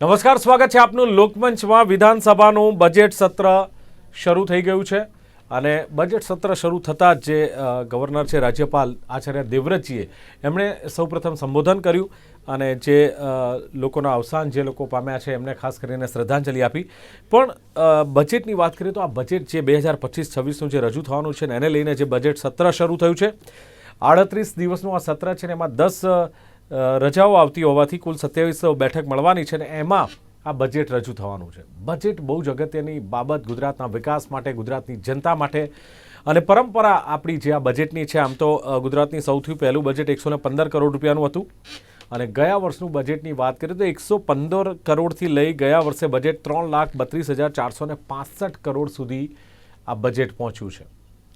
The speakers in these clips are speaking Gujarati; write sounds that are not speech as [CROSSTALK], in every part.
નમસ્કાર, સ્વાગત છે આપનું લોકમંચમાં. વિધાનસભાનું બજેટ સત્ર શરૂ થઈ ગયું છે અને બજેટ સત્ર શરૂ થતાં જ ગવર્નર છે, રાજ્યપાલ આચાર્ય દેવવ્રતજીએ એમણે સૌપ્રથમ સંબોધન કર્યું અને જે લોકોના અવસાન જે લોકો પામ્યા છે એમને ખાસ કરીને શ્રદ્ધાંજલિ આપી. પણ બજેટની વાત કરીએ તો આ બજેટ જે બે હજાર પચીસ છવ્વીસનું જે રજૂ થવાનું છે ને એને લઈને જે બજેટ સત્ર શરૂ થયું છે. આડત્રીસ દિવસનું આ સત્ર છે ને એમાં દસ રજાઓ આવતી હોવાથી કુલ સત્યાવીસ બેઠક મળવાની છે ને એમાં આ બજેટ રજૂ થવાનું છે. બજેટ બહુ જ અગત્યની બાબત ગુજરાતના વિકાસ માટે, ગુજરાતની જનતા માટે અને પરંપરા આપણી જે આ બજેટની છે, આમ તો ગુજરાતની સૌથી પહેલું બજેટ એકસો પંદર કરોડ રૂપિયાનું હતું. અને ગયા વર્ષનું બજેટની વાત કરીએ તો એકસો પંદર કરોડથી લઈ ગયા વર્ષે બજેટ ત્રણ લાખ બત્રીસ હજાર ચારસો ને કરોડ સુધી આ બજેટ પહોંચ્યું છે.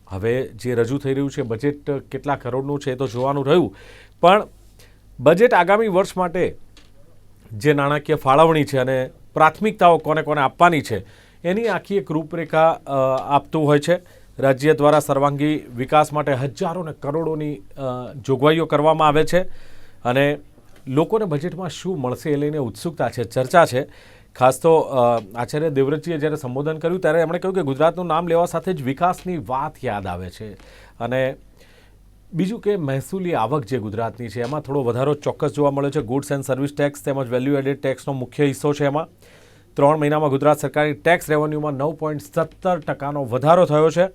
હવે જે રજૂ થઈ રહ્યું છે બજેટ કેટલા કરોડનું છે એ તો જોવાનું રહ્યું. પણ બજેટ આગામી વર્ષ માટે જે નાણાકીય ફાળવણી છે અને પ્રાથમિકતાઓ કોને કોને આપવાની છે, એની આખી એક રૂપરેખા આપતું હોય છે. રાજ્ય દ્વારા સર્વાંગી વિકાસ માટે હજારો ને કરોડોની જોગવાઈઓ કરવામાં આવે છે અને લોકોને બજેટમાં શું મળશે એ લઈને ઉત્સુકતા છે, ચર્ચા છે. ખાસ તો આચાર્ય દેવવ્રતજીએ જ્યારે સંબોધન કર્યું ત્યારે એમણે કહ્યું કે ગુજરાતનું નામ લેવા સાથે જ વિકાસની વાત યાદ આવે છે અને બીજું કે મહેસૂલી આવક જે ગુજરાતની છે, એમાં થોડો વધારો ચોક્કસ જોવા મળ્યો છે. ગુડ્સ એન્ડ સર્વિસ ટેક્સ તેમજ વેલ્યુ એડેડ ટેક્સનો મુખ્ય હિસ્સો છે એમાં. ત્રણ મહિનામાં ગુજરાત સરકારની ટેક્સ રેવન્યુમાં નવ પોઈન્ટ સત્તર ટકાનો વધારો થયો છે.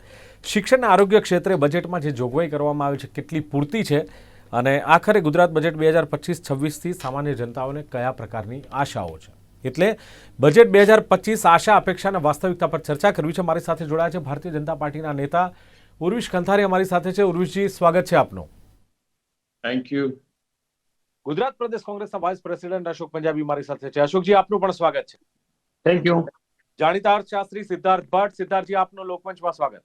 શિક્ષણ આરોગ્ય ક્ષેત્રે બજેટમાં જે જોગવાઈ કરવામાં આવી છે, કેટલી પૂરતી છે અને આખરે ગુજરાત બજેટ બે હજાર પચીસ છવ્વીસથી સામાન્ય જનતાઓને કયા પ્રકારની આશાઓ છે? એટલે બજેટ બે હજાર પચીસ આશા, અપેક્ષા અને વાસ્તવિકતા પર ચર્ચા કરવી છે. મારી સાથે જોડાયા છે ભારતીય જનતા પાર્ટીના નેતા ઉર્વિશ ખંથારી અમારી સાથે છે. ઉર્વિશજી સ્વાગત છે આપનું. થેન્ક યુ ગુજરાત પ્રદેશ કોંગ્રેસના વાઇસ પ્રેસિડેન્ટ અશોક પંજાબી મારી સાથે છે. અશોકજી આપનું પણ સ્વાગત છે. થેન્ક યુ જાણીતા અર્થશાસ્ત્રી સિદ્ધાર્થ ભટ્ટ. સિદ્ધાર્થજી આપનું લોકમંચમાં સ્વાગત.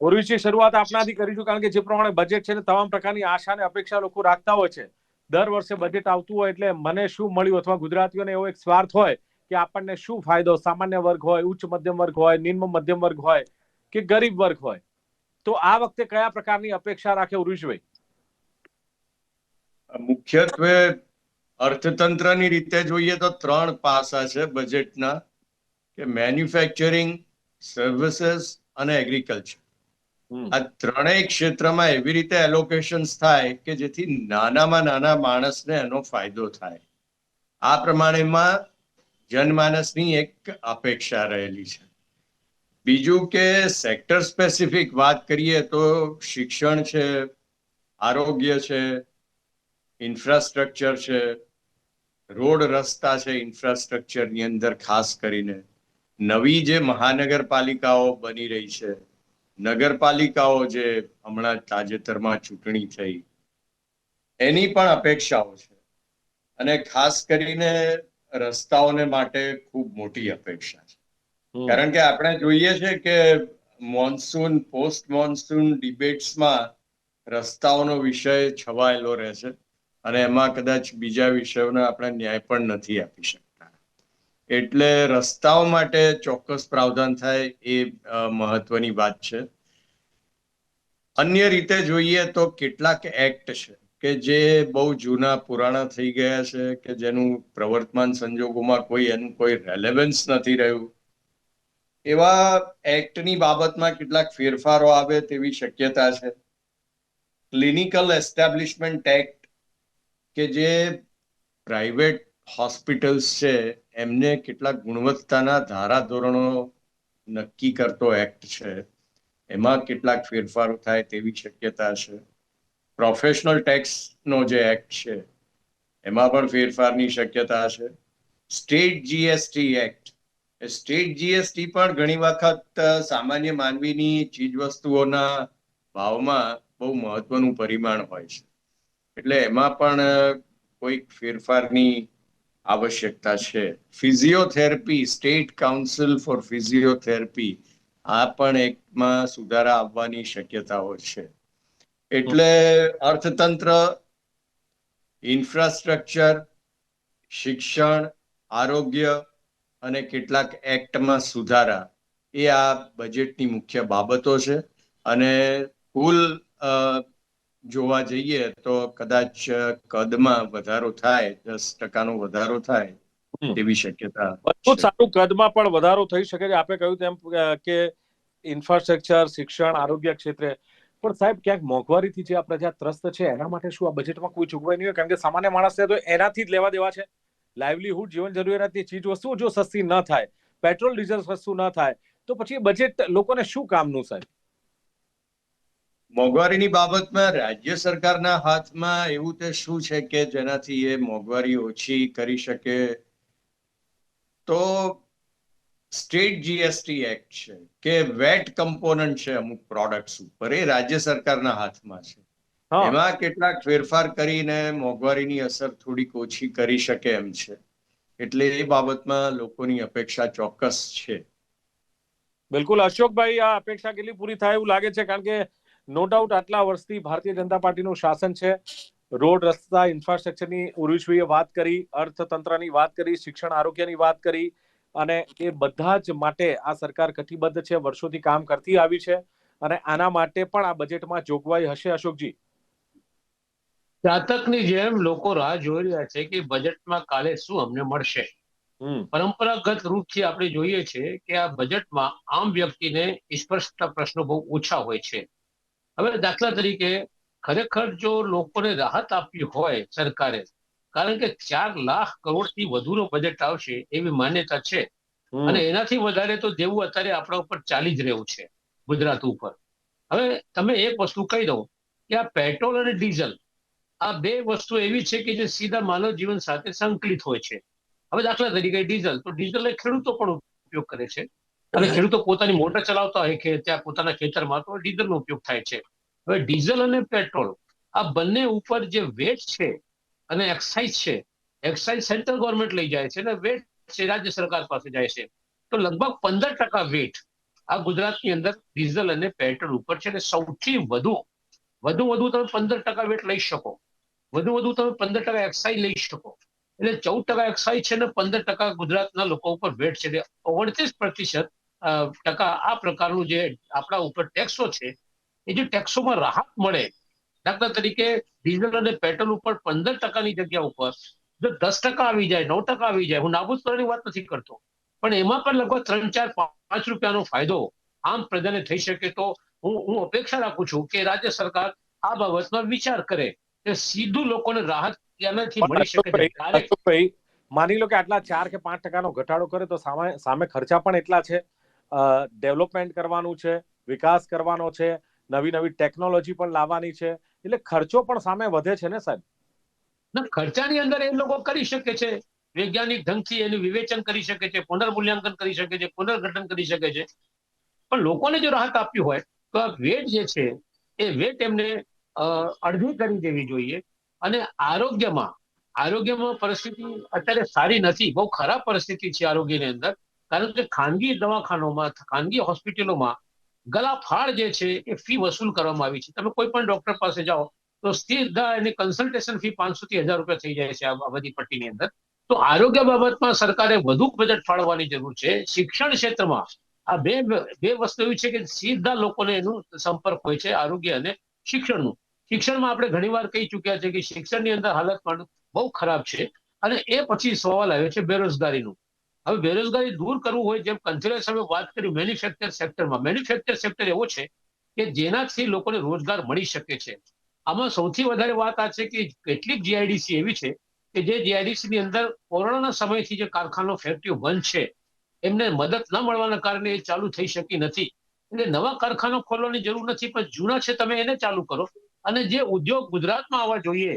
ઉર્વિશજી શરૂઆત આપનાથી કરીશું કારણ કે જે પ્રમાણે બજેટ છે તમામ પ્રકારની આશા અને અપેક્ષા લોકો રાખતા હોય છે. દર વર્ષે બજેટ આવતું હોય એટલે મને શું મળ્યું અથવા ગુજરાતીઓને એવો એક સ્વાર્થ હોય કે આપણને શું ફાયદો? સામાન્ય વર્ગ હોય ઉચ્ચ મધ્યમ વર્ગ હોય નિમ્ન મધ્યમ વર્ગ હોય કે ગરીબ વર્ગ હોય તો આ વખતે કયા પ્રકારની અપેક્ષા રાખે ઉરુષભાઈ મુખ્યત્વે અર્થતંત્રની રીતે જોઈએ તો ત્રણ પાસા છે બજેટના કે મેન્યુફેક્ચરિંગ સર્વિસીસ અને એગ્રીકલ્ચર આ ત્રણેય ક્ષેત્રમાં એવી રીતે એલોકેશન થાય કે જેથી નાનામાં નાના માણસને એનો ફાયદો થાય. આ પ્રમાણેમાં જનમાનસની એક અપેક્ષા રહેલી છે. બીજું કે સેક્ટર સ્પેસિફિક વાત કરીએ તો શિક્ષણ છે, આરોગ્ય છે ઇન્ફ્રાસ્ટ્રક્ચર છે, રોડ રસ્તા છે ઇન્ફ્રાસ્ટ્રક્ચરની અંદર ખાસ કરીને. નવી જે મહાનગરપાલિકાઓ બની રહી છે, નગરપાલિકાઓ જે હમણાં તાજેતરમાં ચૂંટણી થઈ, એની પણ અપેક્ષાઓ છે. અને ખાસ કરીને રસ્તાઓને માટે ખૂબ મોટી અપેક્ષા છે. કારણ કે આપણે જોઈએ છે કે મોન્સૂન પોસ્ટ મોન્સૂન ડિબેટ્સમાં રસ્તાઓનો વિષય છવાયેલો રહે છે અને એમાં કદાચ બીજા વિષયોને આપણે ન્યાય પણ નથી આપી શકતા. એટલે રસ્તાઓ માટે ચોક્કસ પ્રાવધાન થાય એ મહત્વની વાત છે. અન્ય રીતે જોઈએ તો કેટલાક એક્ટ છે કે જે બહુ જૂના, પુરાણા થઈ ગયા છે કે જેનું પ્રવર્તમાન સંજોગોમાં કોઈ એનું કોઈ રેલેવન્સ નથી રહ્યું. એવા એક્ટની બાબતમાં કેટલાક ફેરફારો આવે તેવી શક્યતા છે. ક્લિનિકલ એસ્ટાબ્લિશમેન્ટ એક્ટ કે જે પ્રાઇવેટ હોસ્પિટલ્સ છે, એમને કેટલાક ગુણવત્તાના ધારાધોરણો નક્કી કરતો એક્ટ છે. એમાં કેટલાક ફેરફારો થાય તેવી શક્યતા છે. પ્રોફેશનલ ટેક્સનો જે એક્ટ છે, એમાં પણ ફેરફારની શક્યતા છે. State GST act state GST પણ ઘણી વખત સામાન્ય માનવીની ચીજ વસ્તુઓના ભાવમાં બહુ મહત્વનું પરિમાણ હોય છે. એટલે એમાં પણ કોઈક ફેરફારની આવશ્યકતા છે. Physiotherapy state council for physiotherapy આ પણ એકમાં સુધારા આવવાની શક્યતાઓ છે. એટલે અર્થતંત્ર ઇન્ફ્રાસ્ટ્રક્ચર શિક્ષણ, આરોગ્ય અને કેટલાક એક્ટમાં સુધારા. એ આ બજેટની મુખ્ય બાબતો છે. અને કુલ જોવા જઈએ તો કદાચ કદમાં વધારો થાય દસ ટકાનો વધારો થાય એવી તેવી શક્યતા બહુ. સારું કદમાં પણ વધારો થઈ શકે છે. આપે કહ્યું તેમ કે ઇન્ફ્રાસ્ટ્રક્ચર શિક્ષણ આરોગ્ય ક્ષેત્રે. પણ સાહેબ ક્યાંક મોંઘવારીથી જે આ પ્રજા ત્રસ્ત છે એના માટે શું આ બજેટમાં કોઈ જોગવાઈ નહીં હોય? કારણ કે સામાન્ય માણસને તો એનાથી જ લેવા દેવા છે. લાઇવલીહુડ જીવન જરૂરિયાતની ચીજ વસ્તુઓ જો સસ્તી ન થાય પેટ્રોલ ડીઝલ સસ્તું ન થાય, તો પછી બજેટ લોકોને શું કામનું સાહેબ? મોંઘવારીની બાબતમાં રાજ્ય સરકારના હાથમાં એવું તે શું છે કે જેનાથી એ મોંઘવારી ઓછી કરી શકે? તો સ્ટેટ જીએસટી એક્ટ છે, કે વેટ કમ્પોનન્ટ છે અમુક પ્રોડક્ટ્સ ઉપર, એ રાજ્ય સરકારના હાથમાં છે. એમાં કેટલાક ફેરફાર કરીને મોંઘવારીની અસર થોડીક ઓછી કરી શકે એમ છે. એટલે એ બાબતમાં લોકોની અપેક્ષા ચોક્કસ છે. બિલકુલ. અશોકભાઈ આ અપેક્ષા કેટલી પૂરી થાય એવું લાગે છે? કારણ કે નો ડાઉટ આટલા વર્ષથી ભારતીય જનતા પાર્ટીનું શાસન છે. રોડ રસ્તા ઇન્ફ્રાસ્ટ્રક્ચરની ઉર્વિશવીએ વાત કરી અર્થતંત્રની વાત કરી શિક્ષણ આરોગ્યની વાત કરી અને એ બધા જ માટે આ સરકાર કટિબદ્ધ છે વર્ષોથી કામ કરતી આવી છે અને આના માટે પણ આ બજેટમાં જોગવાઈ હશે અશોકજી. જાતકની જેમ લોકો રાહ જોઈ રહ્યા છે કે બજેટમાં કાલે શું અમને મળશે. પરંપરાગત રૂપથી આપણે જોઈએ છે કે આ બજેટમાં આમ વ્યક્તિને સ્પર્શતા પ્રશ્નો બહુ ઓછા હોય છે. હવે દાખલા તરીકે ખરેખર જો લોકોને રાહત આપવી હોય સરકારે કારણ કે ચાર લાખ કરોડથી વધુનો બજેટ આવશે એવી માન્યતા છે. અને એનાથી વધારે તો દેવું અત્યારે આપણા ઉપર ચાલી જ રહ્યું છે ગુજરાત ઉપર. હવે તમે એક વસ્તુ કહી દઉં કે આ પેટ્રોલ અને ડીઝલ આ બે વસ્તુ એવી છે કે જે સીધા માનવ જીવન સાથે સંકલિત હોય છે. હવે દાખલા તરીકે ડીઝલ તો ડીઝલ એ ખેડૂતો પણ ઉપયોગ કરે છે. અને ખેડૂતો પોતાની મોટર ચલાવતા હોય કે ત્યાં પોતાના ખેતરમાં તો ડીઝલનો ઉપયોગ થાય છે. હવે ડીઝલ અને પેટ્રોલ આ બંને ઉપર જે વેટ છે અને એક્સાઇઝ છે એક્સાઇઝ સેન્ટ્રલ ગવર્મેન્ટ લઈ જાય છે અને વેટ છે રાજ્ય સરકાર પાસે જાય છે. તો લગભગ પંદર ટકા વેટ આ ગુજરાતની અંદર ડીઝલ અને પેટ્રોલ ઉપર છે અને સૌથી વધુ વધુ વધુ તમે પંદર ટકા વેટ લઈ શકો. વધુ વધુ તમે પંદર ટકા એક્સાઇઝ લઈ શકો. એટલે ચૌદ ટકા એક્સાઇઝ છે ને પંદર ટકા ગુજરાતના લોકો ઉપર વેટ છે. એટલે ઓગણત્રીસ પ્રતિશત ટકા આ પ્રકારનું જે આપણા ઉપર ટેક્સો છે, એ જે ટેક્સોમાં રાહત મળે, દાખલા તરીકે ડીઝલ અને પેટ્રોલ ઉપર પંદર ટકાની જગ્યા ઉપર જો દસ ટકા આવી જાય, નવ ટકા આવી જાય, હું નાબૂદ કરવાની વાત નથી કરતો. પણ એમાં પણ લગભગ ત્રણ, ચાર, પાંચ રૂપિયાનો ફાયદો આમ પ્રજાને થઈ શકે તો હું હું અપેક્ષા રાખું છું કે રાજ્ય સરકાર આ બાબતમાં વિચાર કરે. સીધું લોકોને રાહત એનાથી મળી શકે છે. માની લો કે આટલા ચાર કે પાંચ ટકાનો ઘટાડો કરે તો સામે સામે ખર્ચા પણ એટલા છે. ડેવલપમેન્ટ કરવાનું છે વિકાસ કરવાનો છે નવી નવી ટેકનોલોજી પણ લાવવાની છે. એટલે ખર્ચો પણ સામે વધે છે ને સાહેબ? ના ખર્ચાની અંદર એ લોકો કરી શકે છે. વૈજ્ઞાનિક ઢંગથી એનું વિવેચન કરી શકે છે પુનર્મૂલ્યાંકન કરી શકે છે પુનર્ગઠન કરી શકે છે. પણ લોકોને જો રાહત આપવી હોય તો આ વેટ જે છે એ વેટ એમને અડધી કરી દેવી જોઈએ. અને આરોગ્યમાં આરોગ્યમાં પરિસ્થિતિ અત્યારે સારી નથી. બહુ ખરાબ પરિસ્થિતિ છે આરોગ્યની અંદર. કારણ કે ખાનગી દવાખાનોમાં ખાનગી હોસ્પિટલોમાં ગલાફાળ જે છે એ ફી વસૂલ કરવામાં આવી છે. તમે કોઈ પણ ડોક્ટર પાસે જાઓ, તો સીધા એની કન્સલ્ટેશન ફી પાંચસો થી હજાર રૂપિયા થઈ જાય છે આ બધી પટ્ટીની અંદર. તો આરોગ્ય બાબતમાં સરકારે વધુ બજેટ ફાળવવાની જરૂર છે. શિક્ષણ ક્ષેત્રમાં આ બે બે વસ્તુ એવી છે કે સીધા લોકોને એનું સંપર્ક હોય છે આરોગ્ય અને શિક્ષણનું. શિક્ષણમાં આપણે ઘણીવાર કહી ચૂક્યા છે કે શિક્ષણની અંદર હાલત પણ બહુ ખરાબ છે અને એ પછી સવાલ આવ્યો છે બેરોજગારીનું. હવે બેરોજગારી દૂર કરવું હોય જેમ કંથેરા સાહેબે વાત કરી મેન્યુફેક્ચર સેક્ટરમાં મેન્યુફેક્ચર સેક્ટર એવો છે કે જેનાથી લોકોને રોજગાર મળી શકે છે. આમાં સૌથી વધારે વાત આ છે કે કેટલીક જીઆઈડીસી એવી છે કે જે જીઆઈડીસી ની અંદર કોરોનાના સમયથી જે કારખાનો ફેક્ટરીઓ બંધ છે, એમને મદદ ન મળવાના કારણે એ ચાલુ થઈ શકી નથી. એટલે નવા કારખાનો ખોલવાની જરૂર નથી, પણ જૂના છે તમે એને ચાલુ કરો. અને જે ઉદ્યોગ ગુજરાતમાં આવવા જોઈએ,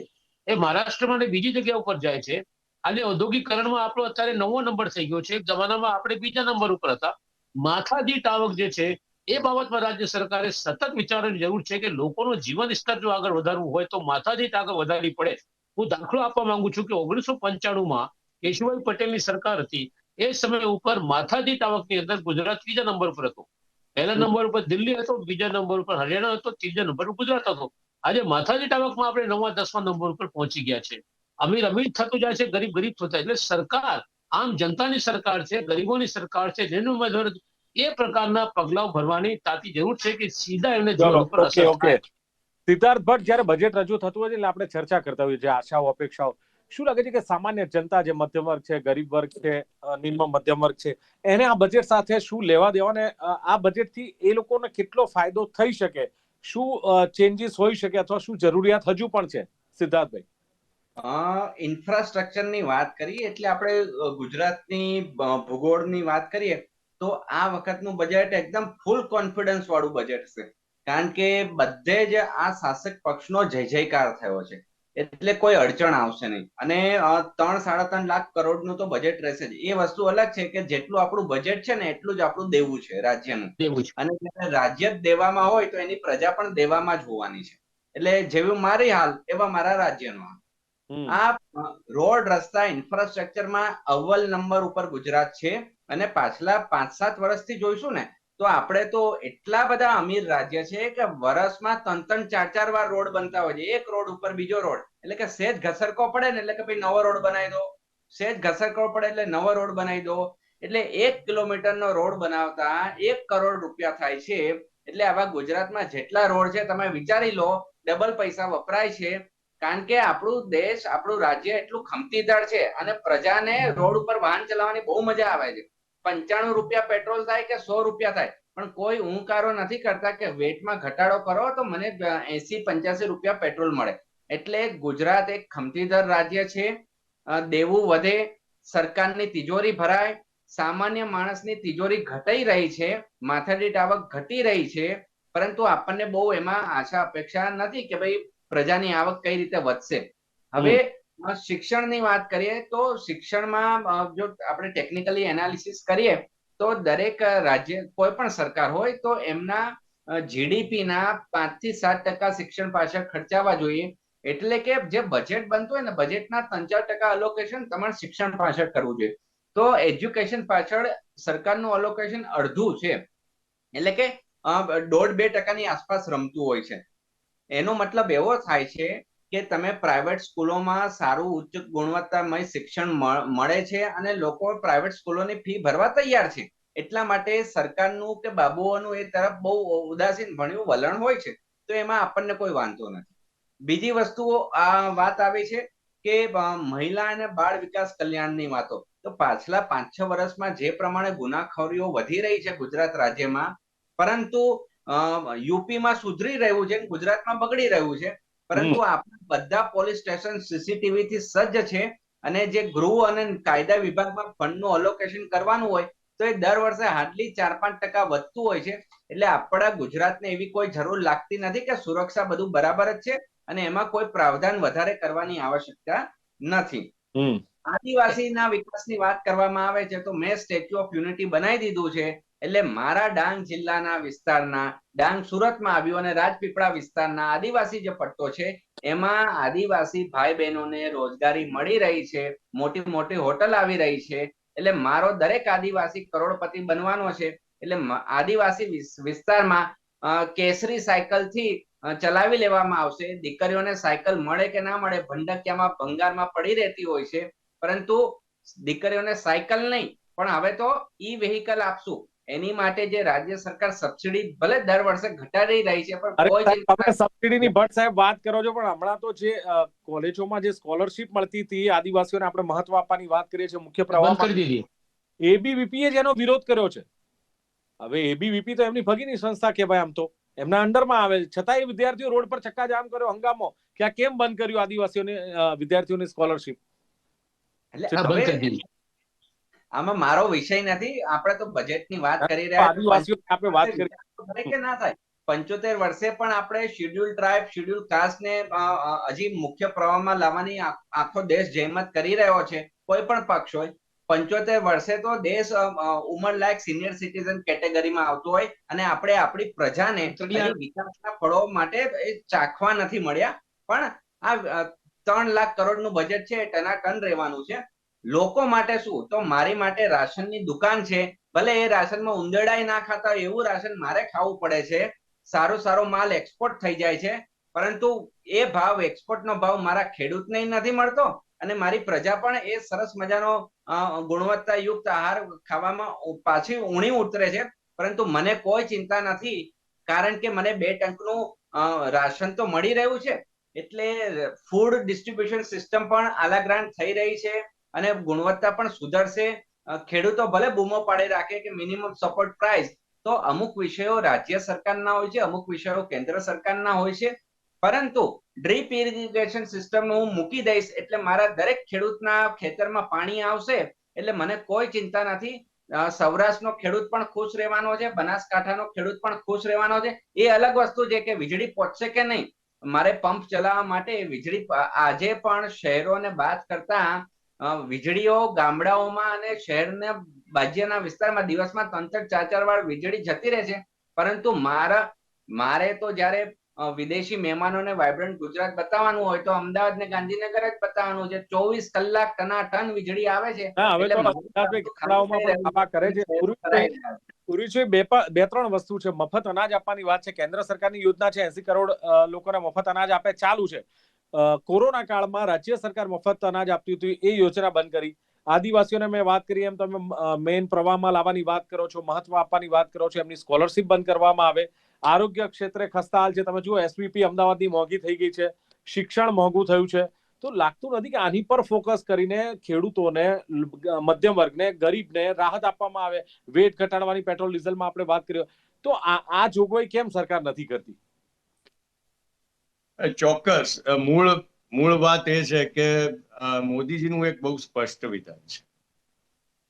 એ મહારાષ્ટ્રમાં અને બીજી જગ્યા ઉપર જાય છે. અને ઔદ્યોગિકરણમાં આપણો અત્યારે નવો નંબર થઈ ગયો છે. એક જમાનામાં આપણે બીજા નંબર ઉપર હતા. માથાદીઠ આવક જે છે, એ બાબતમાં રાજ્ય સરકારે સતત વિચારવાની જરૂર છે કે લોકોનું જીવન સ્તર જો આગળ વધારવું હોય તો માથાદીઠ આગળ વધારવી પડે. હું દાખલો આપવા માંગુ છું કે ઓગણીસો પંચાણુંમાં કેશુભાઈ પટેલની સરકાર હતી. એ સમય ઉપર માથાદીઠ આવકની અંદર ગુજરાત ત્રીજા નંબર પર હતો. પહેલા નંબર ઉપર દિલ્હી હતો, બીજા નંબર ઉપર હરિયાણા હતો, ત્રીજા નંબર પર ગુજરાત હતો. આજે માથાની ટાવકમાં આપણે નવમા દસમા નંબર ઉપર પહોંચી ગયા છે. અમીર અમીર થતું જાય છે ગરીબ ગરીબ થતા એટલે સરકાર આમ જનતાની સરકાર છે ગરીબોની સરકાર છે જેનું ઉમેદવાર એ પ્રકારના પગલાઓ ભરવાની તાતી જરૂર છે કે સીધા એમને સિદ્ધાર્થ ભટ્ટ જયારે બજેટ રજૂ થતું હોય એટલે આપણે ચર્ચા કરતા હોઈએ છીએ આશાઓ અપેક્ષાઓ. શું લાગે છે કે સામાન્ય જનતા જે મધ્યમ વર્ગ છે ગરીબ વર્ગ છે નિમ્ન મધ્યમ વર્ગ છે એને આ બજેટ સાથે શું લેવા દેવા ને આ આ બજેટથી એ લોકોને કેટલો ફાયદો થઈ શકે? શું ચેન્જીસ હોઈ શકે અથવા શું જરૂરિયાત હજુ પણ છે? સિદ્ધાર્થભાઈ. ઇન્ફ્રાસ્ટ્રક્ચરની વાત કરીએ એટલે આપણે ગુજરાતની ભૂગોળની વાત કરીએ તો આ વખતનું બજેટ એકદમ ફૂલ કોન્ફિડન્સ વાળું બજેટ છે. કારણ કે બધે જ આ શાસક પક્ષનો જય જયકાર થયો છે. એટલે કોઈ અડચણ આવશે નહીં. અને ત્રણ સાડા ત્રણ લાખ કરોડનું તો બજેટ રહેશે જ. એ વસ્તુ અલગ છે કે જેટલું આપણું બજેટ છે ને એટલું જ આપણું દેવું છે રાજ્યનું. દેવું છે. અને રાજ્ય જ દેવામાં હોય તો એની પ્રજા પણ દેવામાં જ હોવાની છે. એટલે જેવું મારી હાલ એવા મારા રાજ્યનો હાલ. આ રોડ રસ્તા ઇન્ફ્રાસ્ટ્રક્ચરમાં અવ્વલ નંબર ઉપર ગુજરાત છે. અને પાછલા પાંચ સાત વર્ષથી જોઈશું ને તો આપણે તો એટલા બધા અમીર રાજ્ય છે કે વર્ષમાં ત્રણ ત્રણ ચાર ચાર વાર રોડ બનતા હોય છે. એક રોડ ઉપર બીજો રોડ. એટલે કે સેજ ઘસરકો પડે ને એટલે કે ભાઈ નવો રોડ બનાવી દો. સેજ ઘસરકો પડે એટલે નવો રોડ બનાવી દો. એટલે એક કિલોમીટરનો રોડ બનાવતા એક કરોડ રૂપિયા થાય છે. એટલે આવા ગુજરાતમાં જેટલા રોડ છે, તમે વિચારી લો, ડબલ પૈસા વપરાય છે. કારણ કે આપણું દેશ, આપણું રાજ્ય એટલું ખમતીદાર છે અને પ્રજાને રોડ ઉપર વાહન ચલાવવાની બહુ મજા આવે છે. પંચાણું રૂપિયા પેટ્રોલ થાય કે સો રૂપિયા થાય? પણ કોઈ ઊંકારો નથી કરતા કે વેટમાં ઘટાડો કરો તો મને એસી પંચ્યાસી રૂપિયા પેટ્રોલ મળે. એટલે ગુજરાત એક ખમતીદાર રાજ્ય છે. દેવું વધે, સરકારની તિજોરી ભરાય, સામાન્ય માણસની તિજોરી ઘટાઈ રહી છે માથાદીઠ આવક ઘટી રહી છે, પરંતુ આપણને બહુ એમાં આશા અપેક્ષા નથી કે ભાઈ પ્રજાની આવક કઈ રીતે વધશે. હવે શિક્ષણની વાત કરીએ તો શિક્ષણમાં જો આપણે ટેકનિકલી એનાલિસિસ કરીએ, તો દરેક રાજ્ય, કોઈ પણ સરકાર હોય, તો એમના જીડીપીના પાંચથી સાત ટકા શિક્ષણ પાછળ ખર્ચાવા જોઈએ. એટલે કે જે બજેટ બનતું હોય ને બજેટના ત્રણ ચાર ટકા અલોકેશન તમારે શિક્ષણ પાછળ કરવું જોઈએ. તો એજ્યુકેશન પાછળ સરકારનું અલોકેશન અડધું છે. એટલે કે દોઢ બે ટકાની આસપાસ રમતું હોય છે. એનો મતલબ એવો થાય છે કે તમે પ્રાઇવેટ સ્કૂલોમાં સારું ઉચ્ચ ગુણવત્તામય શિક્ષણ મળે છે અને લોકો પ્રાઇવેટ સ્કૂલોની ફી ભરવા તૈયાર છે. એટલા માટે સરકારનું કે બાબુઓનું એ તરફ બહુ ઉદાસીન ભણ્યું વલણ હોય છે, તો એમાં આપણને કોઈ વાંધો નથી. બીજી વસ્તુઓ, આ વાત આવી છે કે મહિલા અને બાળ વિકાસ કલ્યાણની વાતો. તો પાછલા પાંચ છ વર્ષમાં જે પ્રમાણે ગુનાખોરીઓ વધી રહી છે ગુજરાત રાજ્યમાં, પરંતુ યુપીમાં સુધરી રહ્યું છે ગુજરાતમાં બગડી રહ્યું છે પરંતુ આપણા બધા પોલીસ સ્ટેશન સીસીટીવી થી સજ્જ છે અને જે ગૃહ અને કાયદા વિભાગમાં ફંડનું અલોકેશન કરવાનું હોય તો એ દર વર્ષે હાર્ડલી ચાર પાંચ ટકા વધતું હોય છે. એટલે આપણા ગુજરાતને એવી કોઈ જરૂર લાગતી નથી કે સુરક્ષા બધું બરાબર જ છે અને એમાં કોઈ પ્રાવધાન વધારે કરવાની આવશ્યકતા નથી. આદિવાસીના વિકાસની વાત કરવામાં આવે છે તો મેં સ્ટેચ્યુ ઓફ યુનિટી બનાવી દીધું છે. એટલે મારા ડાંગ જિલ્લાના વિસ્તારના, ડાંગ સુરતમાં આવ્યું અને રાજપીપળા વિસ્તારના આદિવાસી જે પટ્ટો છે, એમાં આદિવાસી ભાઈ બહેનોને રોજગારી મળી રહી છે મોટી મોટી હોટલ આવી રહી છે, એટલે મારો દરેક આદિવાસી કરોડપતિ બનવાનો છે, એટલે આદિવાસી વિસ્તારમાં કેસરી સાયકલથી ચલાવી લેવામાં આવશે, દીકરીઓને સાયકલ મળે કે ના મળે ભંડકિયામાં, ભંગારમાં પડી રહેતી હોય છે, પરંતુ દીકરીઓને સાયકલ નહીં, પણ હવે તો ઈ વેહિકલ આપશું. એની માટે જે રાજ્ય સરકાર સબસિડી ભલે દર વર્ષે ઘટાડી રહી છે પણ તમે સબસિડીની ભટ્ટ સાહેબ વાત કરો છો પણ હમણાં તો જે કોલેજોમાં જે સ્કોલરશિપ મળતી હતી આદિવાસીઓને આપણે મહત્વ આપવાની વાત કરીએ છીએ મુખ્ય પ્રવાહ કરી દીધી. એબીવીપીએ જેનો વિરોધ કર્યો છે. હવે એબીવીપી તો એમની ભગીની સંસ્થા કહેવાય આમ તો. એમના અંડરમાં આવે છે. છતાં એ વિદ્યાર્થીઓ રોડ પર ચક્કાજામ કર્યો હંગામો. કે આ કેમ બંધ કર્યું આદિવાસીઓને વિદ્યાર્થીઓની સ્કોલરશિપ એટલે હા, બંધ હવે કરી દીધી આમાં મારો વિષય નથી. આપણે તો બજેટની વાત કરી રહ્યા આપણે વાત કરી. કે ના થાય? પંચોતેર વર્ષે પણ આપણે શેડ્યુલ ટ્રાઇબ શેડ્યુલ કાસ્ટ ને હજી મુખ્ય પ્રવાહમાં લાવવાની આખો દેશ જહેમત કરી રહ્યો છે. કોઈ પણ પક્ષ હોય. પંચોતેર વર્ષે તો દેશ ઉમર લાયક સિનિયર સિટીઝન કેટેગરીમાં આવતો હોય અને આપણે આપણી પ્રજાને વિકાસના ફળો માટે એ ચાખવા નથી મળ્યા. પણ આ ત્રણ લાખ કરોડનું બજેટ છે એ ટનાટન રહેવાનું છે. લોકો માટે શું? તો મારી માટે રાશનની દુકાન છે. ભલે એ રાશનમાં ઉંદરડાય ના ખાતા હોય, એવું રાશન મારે ખાવું પડે છે. સારો સારો માલ એક્સપોર્ટ થઈ જાય છે. પરંતુ એ ભાવ એક્સપોર્ટનો ભાવ મારા ખેડૂતને નથી મળતો અને મારી પ્રજા પણ એ સરસ મજાનો ગુણવત્તાયુક્ત આહાર ખાવામાં પાછી ઊણી ઉતરે છે. પરંતુ મને કોઈ ચિંતા નથી, કારણ કે મને બે ટંકનું રાશન તો મળી રહ્યું છે. એટલે ફૂડ ડિસ્ટ્રીબ્યુશન સિસ્ટમ પણ આલાગ્રાન્ટ થઈ રહી છે. અને ગુણવત્તા પણ સુધરશે. ખેડૂતો ભલે બૂમો પાડી રાખે કે મિનિમમ સપોર્ટ પ્રાઇસ તો અમુક વિષયો રાજ્ય સરકારના હોય છે, અમુક વિષયો કેન્દ્ર સરકારના હોય છે. પરંતુ ડ્રીપ ઇરિગેશન સિસ્ટમ હું મૂકી દઈશ એટલે મારા દરેક ખેડૂતના ખેતરમાં પાણી આવશે એટલે મને કોઈ ચિંતા નથી. સૌરાષ્ટ્રનો ખેડૂત પણ ખુશ રહેવાનો છે, બનાસકાંઠાનો ખેડૂત પણ ખુશ રહેવાનો છે. એ અલગ વસ્તુ છે કે વીજળી પહોંચશે કે નહીં? મારે પંપ ચલાવવા માટે વીજળી આજે પણ શહેરોને બાદ કરતા વીજળીઓ ગામડાઓમાં અને શહેરના બાજ્યના વિસ્તારમાં દિવસમાં ત્રણ ત્રણ ચાર ચાર વાર વીજળી જતી રહે છે. પરંતુ મારા મારે તો જ્યારે વિદેશી મહેમાનોને વાઇબ્રન્ટ ગુજરાત બતાવવાનું હોય તો અમદાવાદ ને ગાંધીનગર જ બતાવવાનું છે. ચોવીસ કલાક ટના ટન વીજળી આવે છે. કરે છે. બે બે ત્રણ વસ્તુ છે. મફત અનાજ આપવાની વાત છે. કેન્દ્ર સરકારની યોજના છે. એસી કરોડ લોકોને મફત અનાજ આપે ચાલુ છે. કોરોના કાળમાં રાજ્ય સરકાર મફત અનાજ આપતી હતી, એ યોજના બંધ કરી. આદિવાસીઓને મેં વાત કરી, એમ તમે મેઇન પ્રવાહમાં લાવવાની વાત કરો છો, મહત્વ આપવાની વાત કરો છો, એમની સ્કોલરશિપ બંધ કરવામાં આવે. આરોગ્ય ક્ષેત્રે ખસ્તા હાલ છે, તમે જુઓ, એસવીપી અમદાવાદની મોંઘી થઈ ગઈ છે, શિક્ષણ મોંઘું થયું છે. તો લાગતું નથી કે આની પર ફોકસ કરીને ખેડૂતોને મધ્યમ વર્ગને, ગરીબને રાહત આપવામાં આવે. વેટ ઘટાડવાની પેટ્રોલ ડીઝલમાં આપણે વાત કરી. તો આ જોગવાઈ કેમ સરકાર નથી કરતી? ચોક્કસ. મૂળ મૂળ વાત એ છે કે મોદીજીનું એક બહુ સ્પષ્ટ વિધાન છે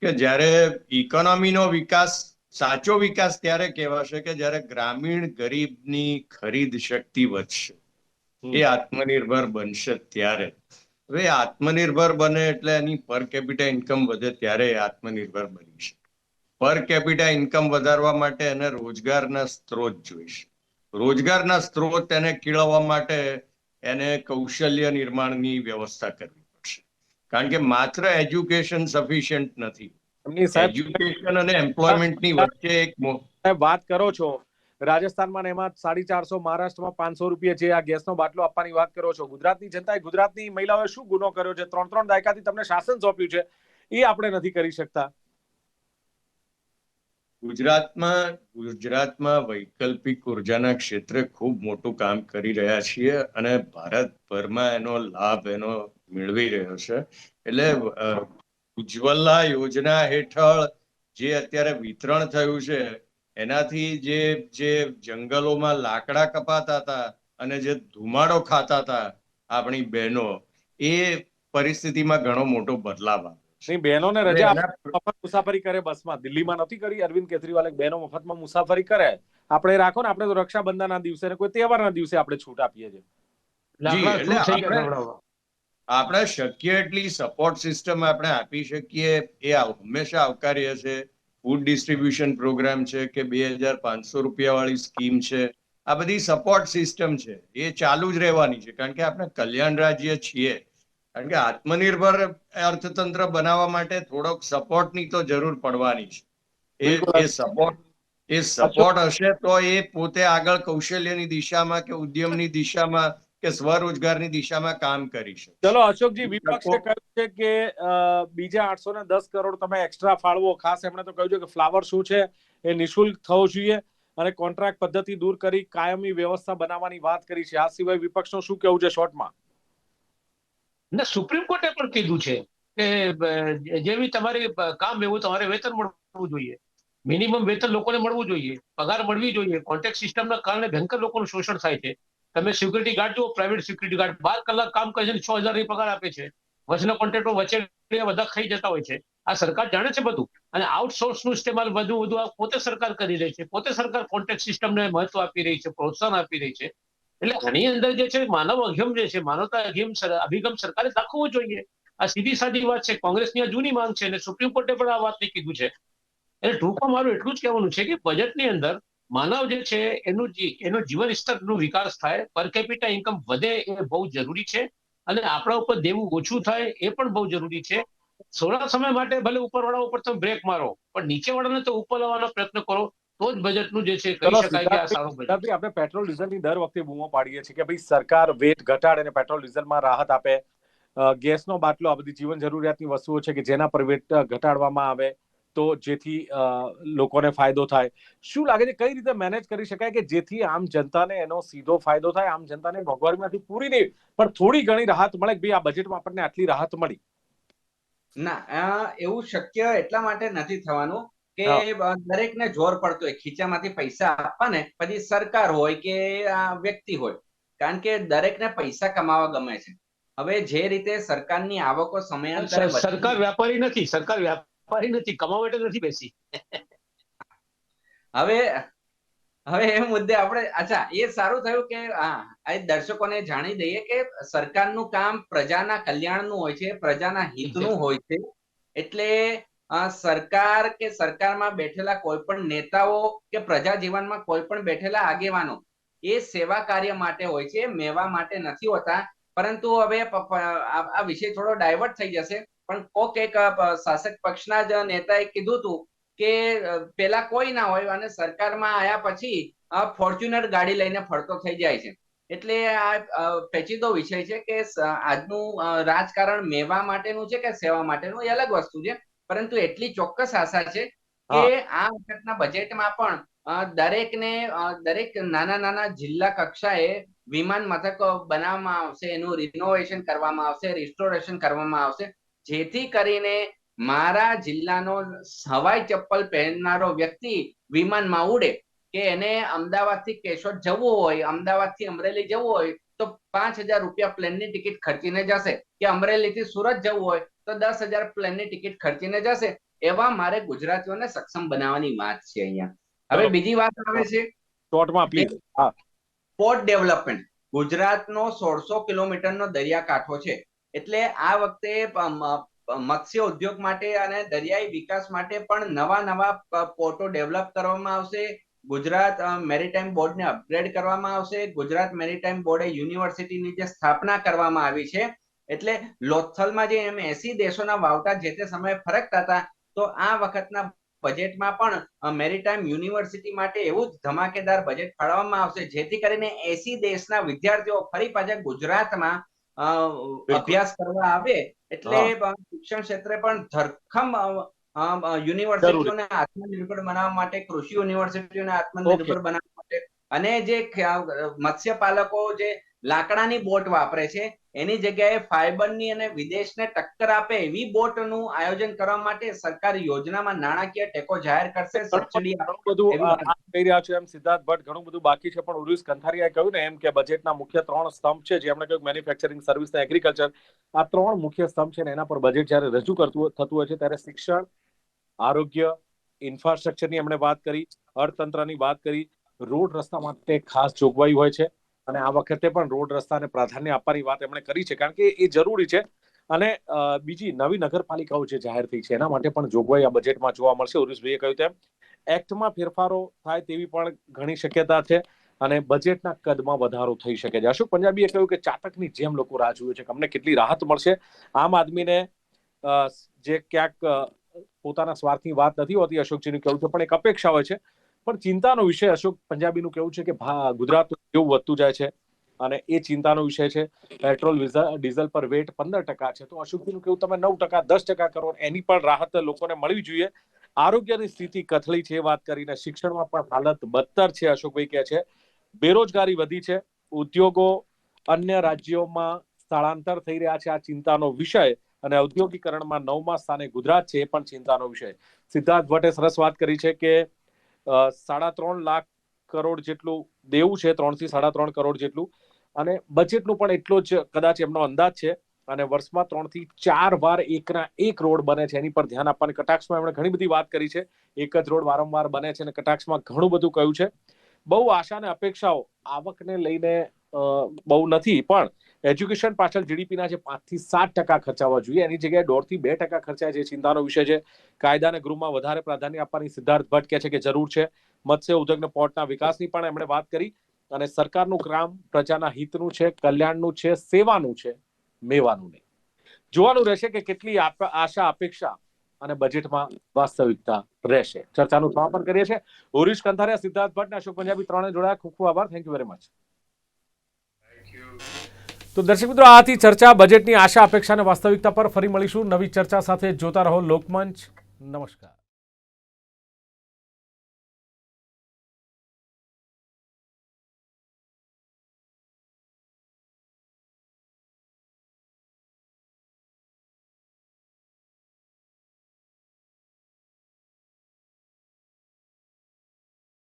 કે જ્યારે ઇકોનોમીનો વિકાસ સાચો વિકાસ ત્યારે કહેવાશે કે જ્યારે ગ્રામીણ ગરીબની ખરીદ શક્તિ વધશે. એ આત્મનિર્ભર બનશે ત્યારે. હવે આત્મનિર્ભર બને એટલે એની પર કેપિટા ઇન્કમ વધે ત્યારે આત્મનિર્ભર બની શકે. પર કેપિટા ઇન્કમ વધારવા માટે એને રોજગારના સ્ત્રોત જોઈશે. રોજગારના સ્ત્રોત એને કેળવવા માટે એને કૌશલ્ય નિર્માણની વ્યવસ્થા કરવી પડશે. કારણ કે માત્ર એજ્યુકેશન સફિશિયન્ટ નથી. એજ્યુકેશન અને એમ્પ્લોયમેન્ટની વચ્ચે એક વાત કરો છો. રાજસ્થાનમાં એમાં સાડી ચારસો મહારાષ્ટ્રમાં પાંચસો રૂપિયા જે આ ગેસનો બાટલો આપવાની વાત કરો છો. ગુજરાતની જનતાએ ગુજરાતની મહિલાઓએ શું ગુનો કર્યો છે? ત્રણ ત્રણ દાયકાથી તમને શાસન સોંપ્યું છે. એ આપણે નથી કરી શકતા. ગુજરાતમાં ગુજરાતમાં વૈકલ્પિક ઉર્જાના ક્ષેત્રે ખૂબ મોટું કામ કરી રહ્યા છીએ અને ભારતભરમાં એનો લાભ એનો મેળવી રહ્યો છે. એટલે ઉજ્જવલા યોજના હેઠળ જે અત્યારે વિતરણ થયું છે, એનાથી જે જે જંગલોમાં લાકડા કપાતા હતા અને જે ધુમાડો ખાતા હતા આપણી બહેનો, એ પરિસ્થિતિમાં ઘણો મોટો બદલાવ આવ્યો. નહીં બહેનોને રજા મફત મુસાફરી કરે બસમાં. દિલ્હીમાં નથી કરી. અરવિંદ કેજરીવાલે બહેનો મફતમાં મુસાફરી કરે. આપણે રાખો ને આપણે તો રક્ષાબંધનના દિવસે ને કોઈ તહેવારના દિવસે આપણે છૂટ આપીએ છીએ. આપણે- શક્ય એટલી સપોર્ટ સિસ્ટમ આપણે આપી શકીએ. એ હંમેશા આવકાર્ય છે. ફૂડ ડિસ્ટ્રીબ્યુશન પ્રોગ્રામ છે કે બે હજાર પાંચસો રૂપિયા વાળી સ્કીમ છે. આ બધી સપોર્ટ સિસ્ટમ છે. એ ચાલુ જ રહેવાની છે. કારણ કે આપણે કલ્યાણ રાજ્ય છીએ. કારણ કે આત્મનિર્ભર અર્થતંત્ર બનાવવા માટે થોડોક સપોર્ટની તો જરૂર પડવાની છે. એ એ સપોર્ટ એ સપોર્ટ હશે તો એ પોતે આગળ કૌશલ્યની દિશામાં કે ઉદ્યમની દિશામાં કે સ્વરોજગારની દિશામાં કામ કરી શકે. ચલો અશોકજી વિપક્ષે કહ્યું છે કે અ, બીજા આઠસો ને દસ કરોડ તમે એક્સ્ટ્રા ફાળવો. ખાસ એમણે તો કહ્યું છે કે ફ્લાવર શું છે એ નિશુલ્ક થવો જોઈએ અને કોન્ટ્રાક્ટ પદ્ધતિ દૂર કરી કાયમી વ્યવસ્થા બનાવવાની વાત કરી છે. આ સિવાય વિપક્ષનું શું કેવું છે શોર્ટમાં ને સુપ્રીમ કોર્ટે પણ કીધું છે કે જેવી તમારી કામ એવું તમારે વેતન મળવું જોઈએ. મિનિમમ વેતન લોકોને મળવું જોઈએ. પગાર મળવી જોઈએ. કોન્ટ્રાક્ટ સિસ્ટમના કારણે ભયંકર લોકોનું શોષણ થાય છે. તમે સિક્યુરિટી ગાર્ડ જુઓ, પ્રાઇવેટ સિક્યુરિટી ગાર્ડ બાર કલાક કામ કરે છે છ હજાર પગાર આપે છે. વચના કોન્ટ્રાક્ટો વચ્ચે બધા ખાઈ જતા હોય છે. આ સરકાર જાણે છે બધું. અને આઉટસોર્સનું ઇસ્તેમાલ વધુ વધુ આ પોતે સરકાર કરી રહી છે. પોતે સરકાર કોન્ટ્રાક્ટ સિસ્ટમને મહત્વ આપી રહી છે, પ્રોત્સાહન આપી રહી છે. એટલે આની અંદર જે છે, માનવ અભિગમ જે છે, માનવતા અભિગમ અભિગમ સરકારે દાખવવો જોઈએ. આ સીધી સાદી વાત છે, કોંગ્રેસની આ જૂની માંગ છે, અને સુપ્રીમ કોર્ટે પણ આ વાતને કીધું છે. એટલે ટૂંકમાં મારું એટલું જ કહેવાનું છે કે બજેટની અંદર માનવ જે છે, એનું એનો જીવન સ્તરનો વિકાસ થાય, પર કેપિટા ઇન્કમ વધે એ બહુ જરૂરી છે, અને આપણા ઉપર દેવું ઓછું થાય એ પણ બહુ જરૂરી છે. થોડા સમય માટે ભલે ઉપરવાળા ઉપર તમે બ્રેક મારો, પણ નીચેવાળાને તો ઉપર લાવવાનો પ્રયત્ન કરો. તો જ બજેટનું જે છે કહી શકાય કે આ સારું બજેટ. આપણે પેટ્રોલ ડીઝલની દર વખતે બૂમો પાડીએ છીએ કે ભાઈ સરકાર વેટ ઘટાડે અને પેટ્રોલ ડીઝલમાં રાહત આપે. ગેસનો બાટલો આ બધી જીવન જરૂરિયાતની વસ્તુઓ છે કે જેના પર વેટ ઘટાડવામાં આવે તો જેથી લોકોને ફાયદો થાય. શું લાગે છે કઈ રીતે મેનેજ કરી શકાય કે જેથી આમ જનતાને એનો સીધો ફાયદો થાય? આમ જનતાને મોંઘવારીમાંથી પૂરી નહીં પણ થોડી ઘણી રાહત મળે કે ભાઈ આ બજેટમાં આપણને આટલી રાહત મળી? ના એવું શક્ય એટલા માટે નથી થવાનું. કે દરેકને જોર પડતો હોય ખીચામાંથી પૈસા આપવા ને પછી સરકાર હોય કે વ્યક્તિ હોય. કારણ કે દરેકને પૈસા કમાવા ગમે છે. હવે જે રીતે સરકારની આવકો સમયાંતરે સરકાર વ્યાપારી નથી સરકાર વ્યાપારી નથી કમાવા માટે નથી બેસી. [LAUGHS] હવે હવે એ મુદ્દે આપણે અચ્છા એ સારું થયું કે હા દર્શકોને જાણી દઈએ કે સરકારનું કામ પ્રજાના કલ્યાણનું હોય છે પ્રજાના હિતનું [LAUGHS] હોય છે. એટલે સરકાર કે સરકારમાં બેઠેલા કોઈ પણ નેતાઓ કે પ્રજા જીવનમાં કોઈ પણ બેઠેલા આગેવાનો એ સેવા કાર્ય માટે હોય છે મેવા માટે નથી હોતા. પરંતુ હવે આ વિષય થોડો ડાયવર્ટ થઈ જશે. પણ કોક એક શાસક પક્ષના જ નેતાએ કીધું હતું કે પેલા કોઈ ના હોય અને સરકારમાં આયા પછી ફોર્ચ્યુનર ગાડી લઈને ફરતો થઈ જાય છે. એટલે આ પેચીદો વિષય છે કે આજનું રાજકારણ મેવા માટેનું છે કે સેવા માટેનું? એ અલગ વસ્તુ છે. પરંતુ એટલી ચોક્કસ આશા છે કે આ વખતના બજેટમાં પણ દરેકને દરેક નાના નાના જિલ્લા કક્ષાએ વિમાન મથક બનાવવામાં આવશે એનું રિનોવેશન કરવામાં આવશે રિસ્ટોરેશન કરવામાં આવશે. જેથી કરીને મારા જિલ્લાનો હવાઈ ચપ્પલ પહેરનારો વ્યક્તિ વિમાનમાં ઉડે કે એને અમદાવાદથી કેશોદ જવું હોય અમદાવાદથી અમરેલી જવું હોય તો પાંચ હજાર રૂપિયા પ્લેનની ટિકિટ ખર્ચીને જશે કે અમરેલીથી સુરત જવું હોય તો દસ હજાર પ્લેનની ટિકિટ ખર્ચીને જશે. એવા મારે ગુજરાતીઓને સક્ષમ બનાવવાની વાત છે અહીંયા. હવે બીજી વાત આવે છે. શોર્ટમાં પ્લીઝ પોર્ટ ડેવલપમેન્ટ. ગુજરાતનો સોળસો કિલોમીટરનો દરિયાકાંઠો છે. એટલે આ વખતે મત્સ્ય ઉદ્યોગ માટે અને દરિયાઈ વિકાસ માટે પણ નવા નવા પોર્ટો ડેવલપ કરવામાં આવશે. ગુજરાત મેરીટાઈમ બોર્ડને અપગ્રેડ કરવામાં આવશે. ગુજરાત મેરીટાઈમ બોર્ડે યુનિવર્સિટીની જે સ્થાપના કરવામાં આવી છે એટલે લોથલમાં જે એમ એસી દેશોના વાવટા જે તે સમયે ફરકતા હતા તો આ વખતના બજેટમાં પણ મેરીટાઈમ યુનિવર્સિટી માટે એવું જ ધમાકેદાર બજેટ ફાળવવામાં આવશે. જેથી કરીને એસી દેશના વિદ્યાર્થીઓ ફરી પાછા ગુજરાતમાં અભ્યાસ કરવા આવે એટલે શિક્ષણ ક્ષેત્રે પણ ધરખમ યુનિવર્સિટીઓને આત્મનિર્ભર બનાવવા માટે કૃષિ યુનિવર્સિટીઓને આત્મનિર્ભર બનાવવા માટે અને જે મત્સ્ય પાલકો જે લાકડાની બોટ વાપરે છે એની જગ્યાએ ફાઈબરની અને વિદેશને ટક્કર આપે એવી બોટનું આયોજન કરવા માટે સરકાર યોજનામાં નાણાકીય ટેકો જાહેર કરશે સબસિડી બધું કહી રહ્યા છે એમ સિદ્ધાર્થ ભટ્ટ ઘણું બધું બાકી છે પણ ઉર્વિસ કંથારિયાએ કહ્યું ને એમ કે બજેટના મુખ્ય ત્રણ સ્તંભ છે જે એમણે કહ્યું મેન્યુફેક્ચરિંગ સર્વિસ અને એગ્રીકલ્ચર આ ત્રણ મુખ્ય સ્તંભ છે ને એના પર બજેટ જ્યારે રજૂ કરતું થતું હોય છે ત્યારે શિક્ષણ આરોગ્ય ઇન્ફ્રાસ્ટ્રક્ચરની એમણે વાત કરી અર્થતંત્રની વાત કરી રોડ રસ્તા માટે ખાસ જોગવાઈ હોય છે. અને આ વખતે પણ રોડ રસ્તાને પ્રાધાન્ય આપવાની વાત એમણે કરી છે, કારણ કે એ જરૂરી છે. અને બીજી નવી નગરપાલિકાઓ જે જાહેર થઈ છે, એના માટે પણ જોગવાઈ આ બજેટમાં જોવા મળશે. ઉર્વિસભાઈએ કહ્યું તેમ, એક્ટમાં ફેરફારો થાય તેવી પણ ઘણી શક્યતા છે અને બજેટના કદમાં વધારો થઈ શકે છે. અશોક પંજાબીએ કહ્યું કે ચાતકની જેમ લોકો રાહ જુએ છે, કે અમને કેટલી રાહત મળશે. આમ આદમીને જે ક્યાંક પોતાના સ્વાર્થની વાત નથી હોતી, અશોકજીનું કહેવું છે, પણ એક અપેક્ષા હોય છે પણ ચિંતાનો વિષય અશોક પંજાબીનું કેવું છે કે ગુજરાતનું કેવું વધતું જાય છે અને એ ચિંતાનો વિષય છે. પેટ્રોલ, ડીઝલ પર વેટ પંદર ટકા છે. તો અશોકજીનું કેવું તમે નવ ટકા, દસ ટકા કરો, એની પણ રાહત લોકોને મળવી જોઈએ. આરોગ્યની સ્થિતિ કથળી છે વાત કરીને શિક્ષણમાં પણ હાલત બદતર છે, અશોકભાઈ કહે છે. બેરોજગારી વધી છે. ઉદ્યોગો અન્ય રાજ્યોમાં સ્થળાંતર થઈ રહ્યા છે આ ચિંતાનો વિષય અને ઔદ્યોગિકરણમાં નવમા સ્થાને ગુજરાત છે એ પણ ચિંતાનો વિષય. સિદ્ધાર્થ ભટ્ટે સરસ વાત કરી છે કે સાડા ત્રણ લાખ કરોડ જેટલું દેવું છે, ત્રણથી સાડા ત્રણ કરોડ જેટલું. અને બજેટનું પણ એટલો જ કદાચ એમનો અંદાજ છે. અને વર્ષમાં ત્રણથી ચાર વાર એકના એક રોડ બને છે, એની પર ધ્યાન આપવાની. કટાક્ષમાં એમણે ઘણી બધી વાત કરી છે. એક જ રોડ વારંવાર બને છે અને કટાક્ષમાં ઘણું બધું કહ્યું છે. બહુ આશા અને અપેક્ષાઓ આવકને લઈને બહુ નથી, પણ એજ્યુકેશન પાછળ જીડીપીના જે પાંચથી સાત ટકા ખર્ચાવા જોઈએ, એની જગ્યાએ દોઢથી બે ટકા ખર્ચાય જે ચિંતાનો વિષય છે કાયદા અને ગૃહમાં વધારે પ્રાધાન્ય આપવાની સિદ્ધાર્થ ભટ્ટ કહે છે કે જરૂર છે. મત્સ્ય ઉદ્યોગને પોર્ટના વિકાસની પણ એમણે વાત કરી અને સરકારનું કામ પ્રજાના હિતનું છે, કલ્યાણનું છે, સેવાનું છે, મેવાનું નહીં. જોવાનું રહેશે કે કેટલી આશા, અપેક્ષા અને બજેટમાં વાસ્તવિકતા રહેશે. ચર્ચાનું સમાપન કરીએ છીએ. ઉરીશ કંથારિયા, સિદ્ધાર્થ ભટ્ટ અને અશોક પંજાબી ત્રણે જોડાયા. ખૂબ ખૂબ આભાર. થેન્ક યુ વેરી મચ તો દર્શક મિત્રો, આથી ચર્ચા, બજેટની આશા, અપેક્ષા અને વાસ્તવિકતા પર ફરી મળીશું. નવી ચર્ચા સાથે જોતા રહો લોકમંચ. નમસ્કાર.